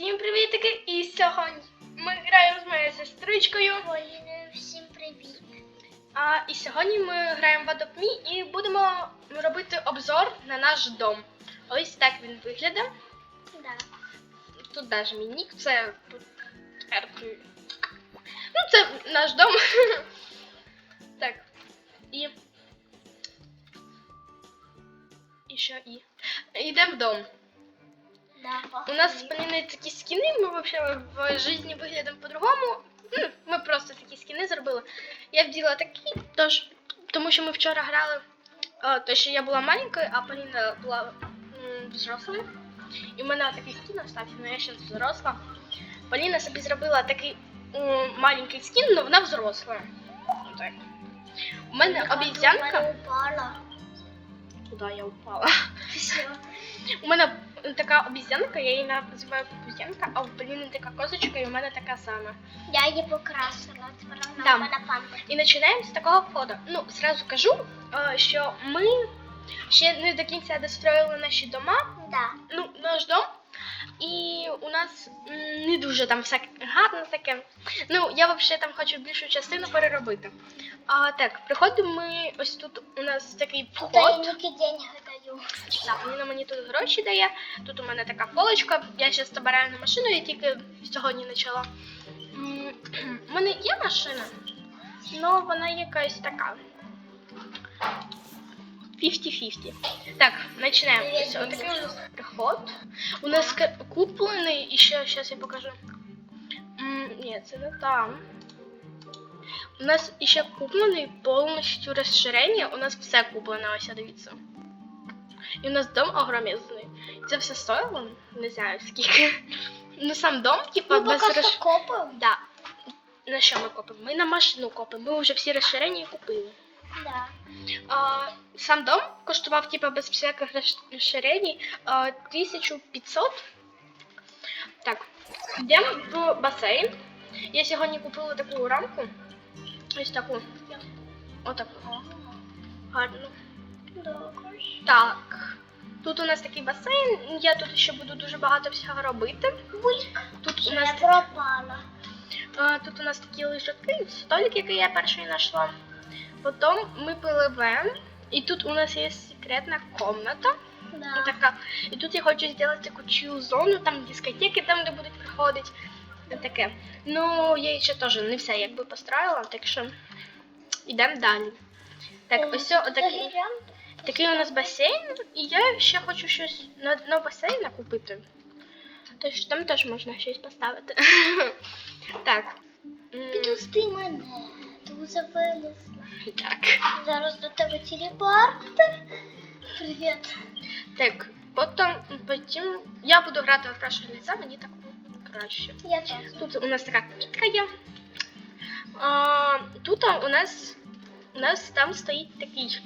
Всім привітики! І сьогодні ми граємо з моєю сестричкою. Поліна, всім привіт. А і сьогодні ми граємо в Me і будемо робити обзор на наш дом. Ось так він виглядає. Да. Тут навіть мій нік, це. Ну, це наш дом. так. І. І що і? Йдемо в дом. У нас з такі скіни, ми вообще в житті виглядаємо по-другому. Ми просто такі скіни зробили. Я вділа такі, тож, тому що ми вчора грали, то що я була маленькою, а Поліна була взрослою. І в мене такий скін остався, але я зараз взросла. Поліна собі зробила такий маленький скін, але вона взросла. Так. У мене упала. Куди я упала? У мене така обізянка, я її називаю обізянка, а у Поліни така козочка, і у мене така сама. Я її покрасила, тепер вона Да. в мене памперс. І починаємо з такого входу. Ну, зразу кажу, е, що ми ще не до кінця достроїли наші дома, Да. ну, наш дом. І у нас м, не дуже там все гарно таке. Ну, я взагалі там хочу більшу частину переробити. А так, приходимо ми ось тут у нас такий Тут вход. Деньги даю. Так, Ніна мені тут гроші дає. Тут у мене така полочка. Я зараз забираю на машину, я тільки сьогодні почала. У мене є машина, але вона якась така. 50-50. Так, починаємо. Ось отакий у нас приход. У нас куплений, і ще зараз я покажу. Ні, це не там. У нас ще куплений повністю розширення. У нас все куплено, ось дивіться. І у нас дом огромезний. Це все стоїло, не знаю скільки. Ну сам дом, типа, Ми без розш... копаємо. Да. На що ми копимо? Ми на машину копимо. Ми вже всі розширення купили. Да. А, сам дом коштував, типа, без всяких розширень а, 1500. Так, йдемо в басейн. Я сьогодні купила таку рамку. Ось таку. Отаку. Гарну. Добре. Так. Тут у нас такий басейн. Я тут ще буду дуже багато всього робити. Тут у нас, пропала. тут у нас такі лежаки, столик, який я перший знайшла. Потім ми пливемо. І тут у нас є секретна комната. Да. Така. І тут я хочу зробити таку чил зону, там дискотеки, там, де будуть приходити. Таке. Ну, я ще теж не все якби построїла, так що йдемо далі. Так, ось Е, отакий. гігант. Такий у нас басейн, і я ще хочу щось на дно басейна купити. Тож там теж можна щось поставити. так. М, Підпусти мене. Тут завилізла. Так. Зараз до тебе телепорт. Привіт. Так, потім, потім я буду грати в перше лице, мені так краще. Я теж. Тут у нас така квітка є. А, тут у нас у нас там стоїть такий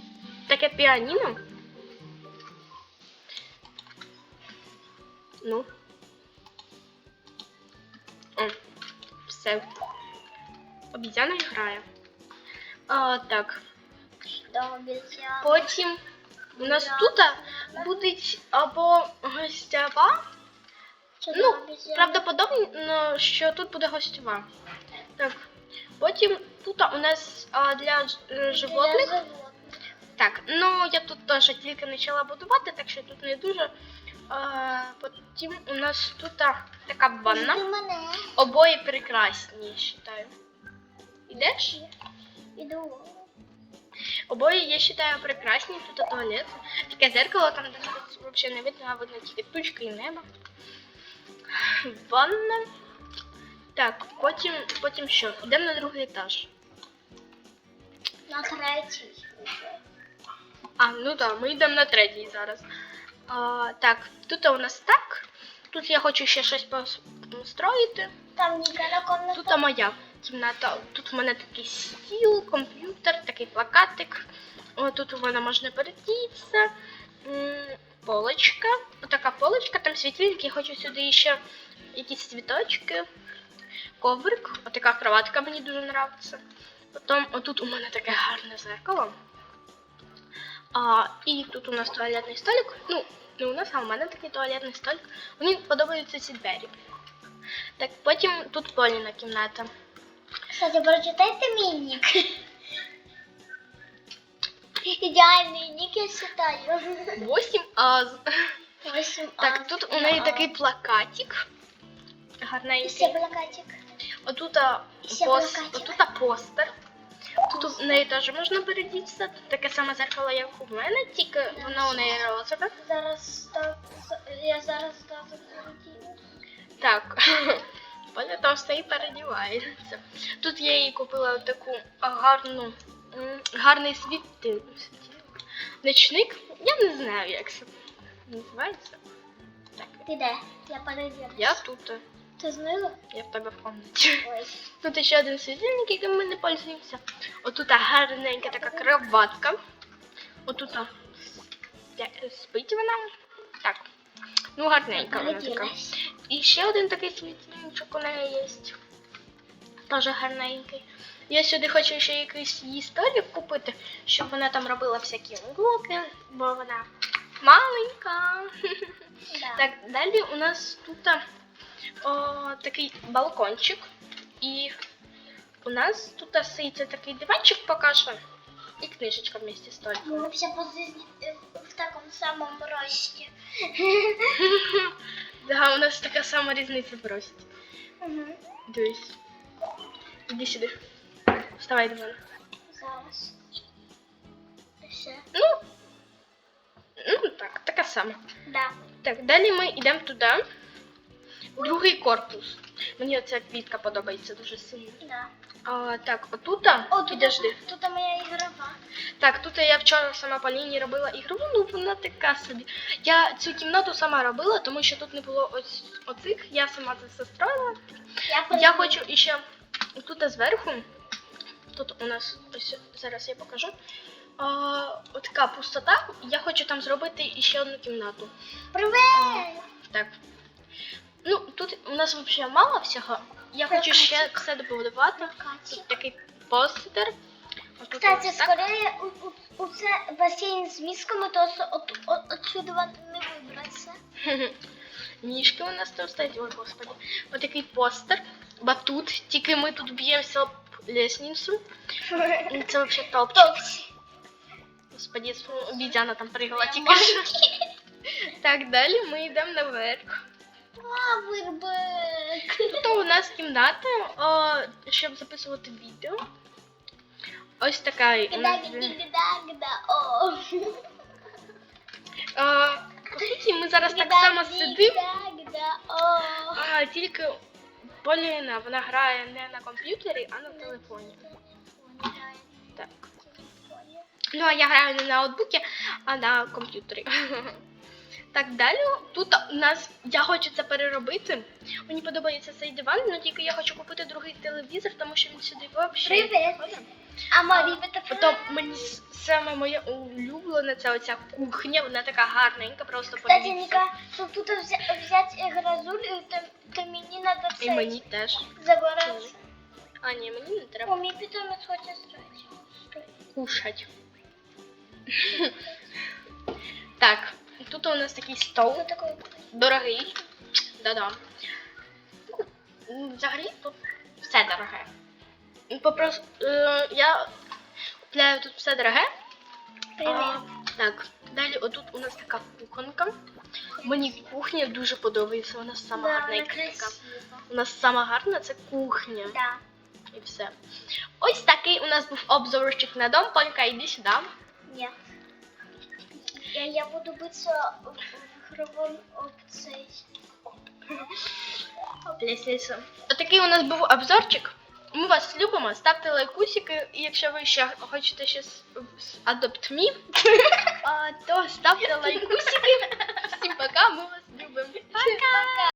Таке піаніно. Ну. О, все. Обіцяна грає. А, так. Потім у нас тут буде або гостєва, Ну, Правдоподобно, що тут буде гостьова. Так. Потім тут у нас а, для е, животних. Так, ну я тут теж тільки почала будувати, так що тут не дуже. А, потім у нас тут така ванна. Обоє прекрасні, я вважаю. Ідеш? Іду. Обоє, я вважаю, прекрасні. Тут туалет. Таке зеркало, там взагалі не видно, а видно тільки тучка і небо. Ванна. Так, потім, потім що? Йдемо на другий етаж. На третій. А, ну так, ми йдемо на третій зараз. А, так, тут у нас так. Тут я хочу ще щось построїти. Там Ніка комната. Тут моя кімната. Тут в мене такий стіл, комп'ютер, такий плакатик. О, тут у мене можна передітися. Полочка. Отака полочка, там світильник, я хочу сюди ще якісь цвіточки. Коврик. Отака кроватка мені дуже подобається. Потім отут у мене таке гарне зеркало. А, і тут у нас туалетний столик. Ну, не у нас, а у мене такий туалетний столик. Мені подобаються ці двері. Так, потім тут Поліна кімната. Кстати, прочитайте мій нік. Ідеальний нік, я вважаю. 8 а з- Восім Так, тут у неї такий плакатик. І ще плакатик. Отута Ще пос... плакатик. отута постер. Тут у неї теж можна передітися. Тут таке саме зеркало, як у мене, тільки воно у неї розове. Зараз став... Я зараз став передію. Так. Поля там все і передівається. Тут я їй купила таку гарну, гарний світ. Ночник. Я не знаю, як це називається. Так, Ти де? Я передію. я тут. Ти знила? Я в тебе в комнаті. Ой. Тут ще один світильник, яким ми не пользуємося. Отут гарненька така кроватка. Отут спить вона. Так. Ну, гарненька вона така. І ще один такий світильничок у неї є. Теж гарненький. Я сюди хочу ще якийсь її столик купити, щоб вона там робила всякі уроки, бо вона маленька. Да. Так, далі у нас тут о, такий балкончик. І у нас тут стоїть такий диванчик поки що. І книжечка вместе з столиком. Мы все позы- в таком самом росте. Да, у нас така сама різниця в рості. Угу. Дивись. Іди сюди. Вставай до мене. Зараз. Все. Ну, ну так, така сама. Да. Так, далі ми йдемо туди. Другий корпус. Мені оця квітка подобається дуже сильно. Да. А, так, отут, О, тут, підожди. тут моя ігрова. Так, тут я вчора сама по лінії робила ігрову, ну вона така собі. Я цю кімнату сама робила, тому що тут не було ось оцих, я сама це все строїла. Я, Я хочу іще тут зверху. Тут у нас ось зараз я покажу. А, от така пустота. Я хочу там зробити іще одну кімнату. Привет! Так. Ну, тут у нас взагалі мало всього. Я хочу ще все добудувати. Тут такий постер. Кстати, скорее у, у, у це басейн з місками, то от, от, отсюди не вибратися. Ніжки у нас там стоять, ой, господи. Ось такий постер. Батут. Тільки ми тут б'ємося об лестницю. Це взагалі топчик. Господи, обізяна там пригала тільки що. Так, далі ми йдемо наверх. А, вирбик. Тут у нас кімната, о, щоб записувати відео. Ось така. у нас ми зараз так само сидимо, а тільки Поліна, вона грає не на комп'ютері, а на телефоні. Так. Ну, а я граю не на ноутбуці, а на комп'ютері. Так, далі тут у нас я хочу це переробити. Мені подобається цей диван, але тільки я хочу купити другий телевізор, тому що він сюди взагалі. Привіт. А Марі, ви Потім мені саме моє улюблене це оця кухня, вона така гарненька, просто Кстати, подивіться. Ніка, щоб тут взя- взяти гразуль, то, то мені треба І мені теж. забирати. А, ні, мені не треба О, мій питомець хоче строїти. кушать. Так, тут у нас такий стол. Таке? Дорогий. Да-да. Взагалі тут все дороге. Попрос... е, я купляю тут все дороге. А, так, далі отут у нас така кухонка. Мені кухня дуже подобається, вона сама Да, гарненька така. У нас сама гарна це кухня. Да. І все. Ось такий у нас був обзорчик на дом. Полька, йди сюди. Ні. Я, я буду битися в, ігровому опції. Плесниця. Отакий у нас був обзорчик. Ми вас любимо, ставте лайкусики, і якщо ви ще хочете щось adopt me, то ставте лайкусики. Всім пока, ми вас любимо. Пока!